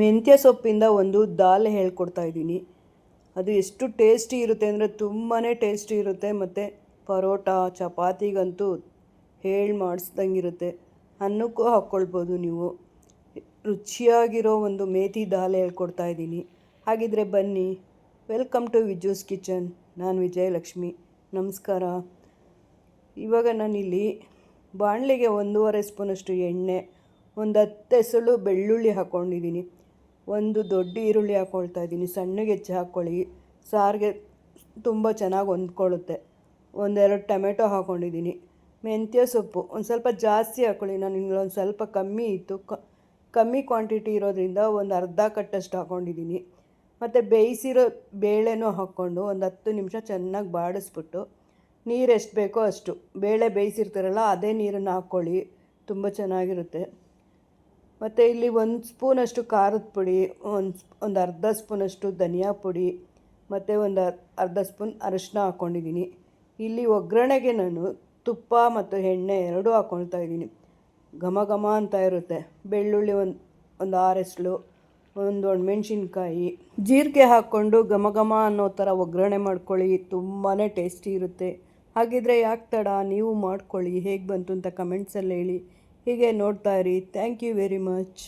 ಮೆಂತ್ಯ ಸೊಪ್ಪಿಂದ ಒಂದು ದಾಲ್ ಹೇಳ್ಕೊಡ್ತಾ ಇದ್ದೀನಿ. ಅದು ಎಷ್ಟು ಟೇಸ್ಟಿ ಇರುತ್ತೆ ಅಂದರೆ ತುಂಬಾ ಟೇಸ್ಟಿ ಇರುತ್ತೆ ಮತ್ತು ಪರೋಟ, ಚಪಾತಿಗಂತೂ ಹೇಳಿ ಮಾಡಿಸ್ದಂಗಿರುತ್ತೆ. ಅನ್ನಕ್ಕೂ ಹಾಕ್ಕೊಳ್ಬೋದು ನೀವು. ರುಚಿಯಾಗಿರೋ ಒಂದು ಮೇತಿ ದಾಲ್ ಹೇಳ್ಕೊಡ್ತಾ ಇದ್ದೀನಿ. ಹಾಗಿದ್ರೆ ಬನ್ನಿ. Welcome to Viju's kitchen. ನಾನು ವಿಜಯಲಕ್ಷ್ಮಿ. ನಮಸ್ಕಾರ. ಇವಾಗ ನಾನಿಲ್ಲಿ ಬಾಣಲೆಗೆ ಒಂದೂವರೆ ಸ್ಪೂನಷ್ಟು ಎಣ್ಣೆ, ಒಂದು ಹತ್ತು ಹೆಸಳು ಬೆಳ್ಳುಳ್ಳಿ ಹಾಕ್ಕೊಂಡಿದ್ದೀನಿ. ಒಂದು ದೊಡ್ಡ ಈರುಳ್ಳಿ ಹಾಕ್ಕೊಳ್ತಾ ಇದ್ದೀನಿ. ಸಣ್ಣಗೆ ಹೆಚ್ಚಿ ಹಾಕ್ಕೊಳ್ಳಿ ಸಾರಿಗೆ ತುಂಬ ಚೆನ್ನಾಗಿ ಹೊಂದ್ಕೊಳ್ಳುತ್ತೆ. ಒಂದೆರಡು ಟೊಮೆಟೊ ಹಾಕ್ಕೊಂಡಿದ್ದೀನಿ ಮೆಂತ್ಯ ಸೊಪ್ಪು ಒಂದು ಸ್ವಲ್ಪ ಜಾಸ್ತಿ ಹಾಕ್ಕೊಳ್ಳಿ ನಾನು ಒಂದು ಸ್ವಲ್ಪ ಕಮ್ಮಿ ಇತ್ತು. ಕಮ್ಮಿ ಕ್ವಾಂಟಿಟಿ ಇರೋದ್ರಿಂದ ಒಂದು ಅರ್ಧ ಕಟ್ಟಷ್ಟು ಹಾಕ್ಕೊಂಡಿದ್ದೀನಿ ಮತ್ತು ಬೇಯಿಸಿರೋ ಬೇಳೆನೂ ಹಾಕ್ಕೊಂಡು ಒಂದು ಹತ್ತು ನಿಮಿಷ ಚೆನ್ನಾಗಿ ಬಾಡಿಸ್ಬಿಟ್ಟು ನೀರು ಎಷ್ಟು ಬೇಕೋ ಅಷ್ಟು. ಬೇಳೆ ಬೇಯಿಸಿರ್ತಾರಲ್ಲ, ಅದೇ ನೀರನ್ನು ಹಾಕ್ಕೊಳ್ಳಿ ತುಂಬ ಚೆನ್ನಾಗಿರುತ್ತೆ. ಮತ್ತು ಇಲ್ಲಿ ಒಂದು ಸ್ಪೂನಷ್ಟು ಖಾರದ ಪುಡಿ, ಒಂದು ಒಂದು ಅರ್ಧ ಸ್ಪೂನಷ್ಟು ಧನಿಯಾ ಪುಡಿ, ಮತ್ತು ಒಂದು ಅರ್ಧ ಸ್ಪೂನ್ ಅರಿಶಿನ ಹಾಕ್ಕೊಂಡಿದ್ದೀನಿ ಇಲ್ಲಿ ಒಗ್ಗರಣೆಗೆ ನಾನು ತುಪ್ಪ ಮತ್ತು ಎಣ್ಣೆ ಎರಡೂ ಹಾಕ್ಕೊಳ್ತಾ ಇದ್ದೀನಿ ಘಮ ಘಮ ಅಂತ ಇರುತ್ತೆ. ಬೆಳ್ಳುಳ್ಳಿ ಒಂದು ಒಂದು ಆರೆಸ್ಳು, ಒಂದು ಒಂದು ಒಣಮೆಣ್ಸಿನ್ಕಾಯಿ. ಜೀರಿಗೆ ಹಾಕ್ಕೊಂಡು ಘಮ ಘಮ ಅನ್ನೋ ಥರ ಒಗ್ಗರಣೆ ಮಾಡ್ಕೊಳ್ಳಿ. ತುಂಬಾ ಟೇಸ್ಟಿ ಇರುತ್ತೆ. ಹಾಗಿದ್ರೆ ಯಾಕೆ ತಡ? ನೀವು ಮಾಡ್ಕೊಳ್ಳಿ. ಹೇಗೆ ಬಂತು ಅಂತ ಕಮೆಂಟ್ಸಲ್ಲಿ ಹೇಳಿ. ಹೀಗೆ ನೋಡ್ತಾ ಇರಿ. Thank you very much